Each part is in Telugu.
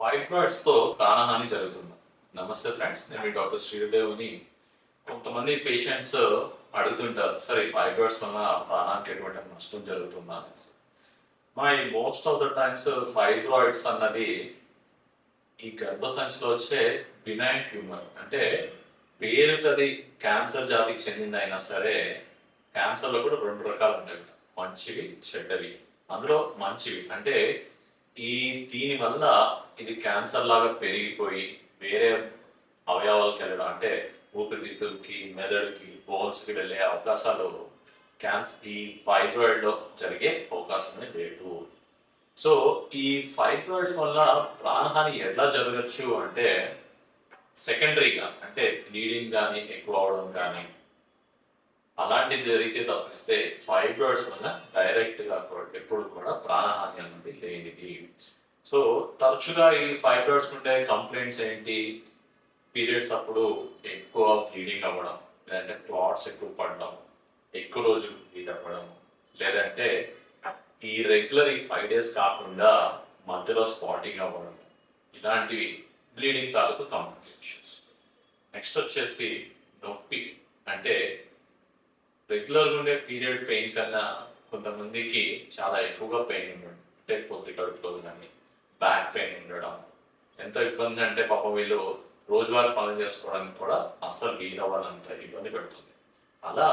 ఫైబ్రాయిడ్స్తో ప్రాణహాని జరుగుతుంది. నమస్తే ఫ్రెండ్స్ నేను మీ డాక్టర్ శ్రీదేవుని. కొంతమంది పేషెంట్స్ అడుగుతుంటారు సరే ఫైబ్రాయిడ్స్ వల్ల ప్రాణానికి ఎటువంటి నష్టం జరుగుతుందా? అనేసి. My most of the times fibroids అన్నది ఈ గర్భసంచిలో వచ్చే బినైన్ ట్యూమర్ అంటే పేరుకి అది క్యాన్సర్ జాతికి చెందింది అయినా సరే క్యాన్సర్లో కూడా రెండు రకాలు ఉంటాయి. మంచివి చెడ్డవి. అందులో మంచివి. అంటే ఈ దీని వల్ల ఇది క్యాన్సర్ లాగా పెరిగిపోయి వేరే అవయవాలకు వెళ్ళడం అంటే ఊపిరితిత్తులకి మెదడుకి బోన్స్కి వెళ్ళే అవకాశాలు క్యాన్సర్ ఈ ఫైబ్రాయిడ్ జరిగే అవకాశం లేదు. సో ఈ ఫైబ్రాయిడ్స్ వల్ల ప్రాణహాని ఎలా జరగచ్చు అంటే సెకండరీగా అంటే బ్లీడింగ్ కానీ ఎక్కువ అవడం కానీ అలాంటిది జరిగితే తప్పిస్తే ఫైబ్రాయిడ్స్ వల్ల డైరెక్ట్గా ఎప్పుడు కూడా ప్రాణహాని అనేది లేనిది. సో తరచుగా ఈ ఫైబ్రాయిడ్స్ ఉండే కంప్లైంట్స్ ఏంటి? పీరియడ్స్ అప్పుడు ఎక్కువ బ్లీడింగ్ అవ్వడం లేదంటే క్లాట్స్ ఎక్కువ పడడం ఎక్కువ రోజులు బ్లీడ్ అవ్వడం లేదంటే ఈ రెగ్యులర్ ఈ ఫైవ్ డేస్ కాకుండా మధ్యలో స్పాటింగ్ అవ్వడం ఇలాంటివి బ్లీడింగ్ తాలూకు కాంప్లికేషన్స్. నెక్స్ట్ వచ్చేసి నొప్పి. అంటే రెగ్యులర్ ఉండే పీరియడ్ పెయిన్ కన్నా కొంతమందికి చాలా ఎక్కువగా పెయిన్ ఉండడం అంటే పొద్దు కడుపులో కానీ బ్యాక్ పెయిన్ ఉండడం ఎంత ఇబ్బంది అంటే పాపం వీళ్ళు రోజువారీ పనులు చేసుకోవడానికి కూడా అస్సలు వీలు అవ్వాలంత ఇబ్బంది పెడుతుంది. అలా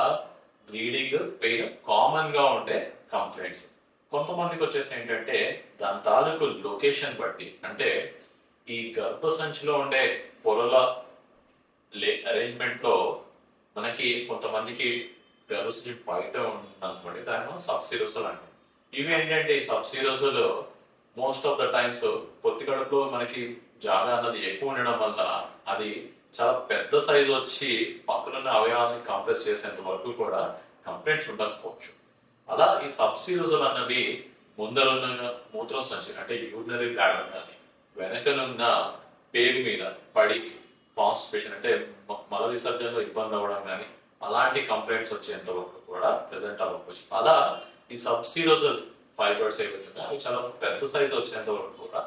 బ్లీడింగ్ పెయిన్ కామన్గా ఉండే కంప్లైంట్స్. కొంతమందికి వచ్చేసి ఏంటంటే దాని తాలూకు లొకేషన్ బట్టి అంటే ఈ గర్భసంచిలో ఉండే పొరల లే అరేంజ్మెంట్లో మనకి కొంతమందికి గర్భసంచి బయట ఉందనుకోండి దాని మనం సబ్సిరోసల్ అంటాం ఇవి ఏంటంటే ఈ subserosal most of the times పొత్తి కడుపులో మనకి జాగా అన్నది ఎక్కువ ఉండడం వల్ల అది చాలా పెద్ద సైజ్ వచ్చి పక్కనున్న అవయవాన్ని కంప్రెస్ చేసేంత వరకు కూడా కంప్లైంట్స్ ఉండకపోవచ్చు. అలా ఈ సబ్సిరోజల్ అన్నది ముందరున్న మూత్రం సంచి అంటే యూరినరీ బ్లాడర్ కానీ వెనకనున్న పేరు మీద పడి కాన్స్టిపేషన్ అంటే మల విసర్జనలో ఇబ్బంది అవ్వడం కానీ అలాంటి కంప్లైంట్స్ వచ్చేంత వరకు కూడా ప్రజెంట్ అవ్వచ్చు అలా ఈ సబ్సిరోజల్ ఫైబర్స్ ఏవైతే అవి చాలా పెద్ద సైజ్ వచ్చేంత వరకు కూడా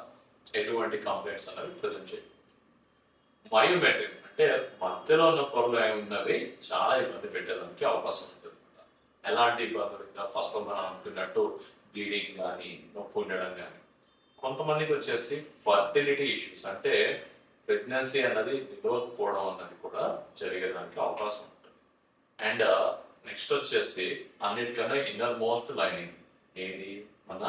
ఎటువంటి కంప్లైంట్స్ అనేవి ప్రజెంట్ చేయాలి మయోమెట్రిక్ అంటే మధ్యలో ఉన్న పొరలు ఏమి ఉన్నవి చాలా ఇబ్బంది పెట్టడానికి అవకాశం ఉంటుంది. ఎలాంటి ఇబ్బందులు ఫస్ట్ మనం అనుకున్నట్టు బ్లీడింగ్ కానీ నొప్పి ఉండడం కానీ కొంతమందికి వచ్చేసి ఫర్టిలిటీ ఇష్యూస్ అంటే ప్రెగ్నెన్సీ అన్నది నిలవకపోవడం అన్నది కూడా జరిగేదానికి అవకాశం ఉంటుంది. అండ్ నెక్స్ట్ uh, వచ్చేసి అన్నిటికన్నా ఇన్నర్ మోస్ట్ లైనింగ్ ఏది? మన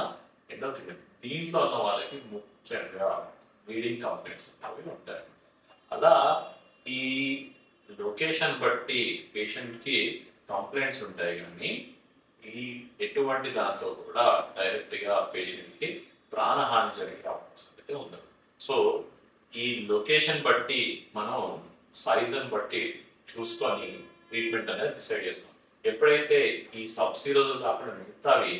ఎండోక్రిన్ దీంట్లో ఉన్న వాళ్ళకి ముఖ్యంగా రీడింగ్ కంప్లైంట్స్ అవి ఉంటాయి. అలా ఈ లొకేషన్ బట్టి పేషెంట్కి కంప్లైంట్స్ ఉంటాయి కానీ ఈ ఎటువంటి దాంతో కూడా డైరెక్ట్గా పేషెంట్కి ప్రాణహాని జరిగే అవకాశం అయితే ఉండదు. సో ఈ లొకేషన్ బట్టి మనం సైజుని బట్టి చూసుకొని ట్రీట్మెంట్ అనేది డిసైడ్ చేస్తాం. ఎప్పుడైతే ఈ సబ్సిడీలు కాకుండా మిగతావి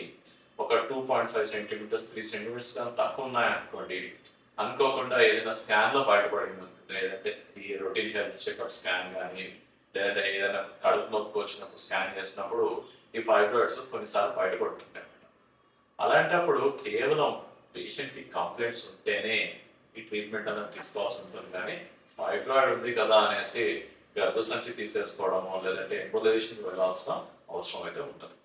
ఒక two point five centimetres three centimetres తక్కువ ఉన్నాయనుకోండి అనుకోకుండా ఏదైనా స్కాన్లో బయటపడింది లేదంటే ఈ రొటీన్ హెల్త్ చెకప్ స్కాన్ కానీ లేదంటే ఏదైనా కడుపు నొప్పి వచ్చినప్పుడు స్కాన్ చేసినప్పుడు ఈ ఫైబ్రాయిడ్స్ కొన్నిసార్లు బయటపడుతుంటాయి అలాంటప్పుడు కేవలం పేషెంట్కి కంప్లైంట్స్ ఉంటేనే ఈ ట్రీట్మెంట్ అనేది తీసుకోవాల్సి ఉంటుంది. కానీ ఫైబ్రాయిడ్ ఉంది కదా అనేసి గర్భసంచి తీసేసుకోవడము లేదంటే ఎంబులైజేషన్ వెళ్ళాల్సిన అవసరం అయితే ఉంటుంది.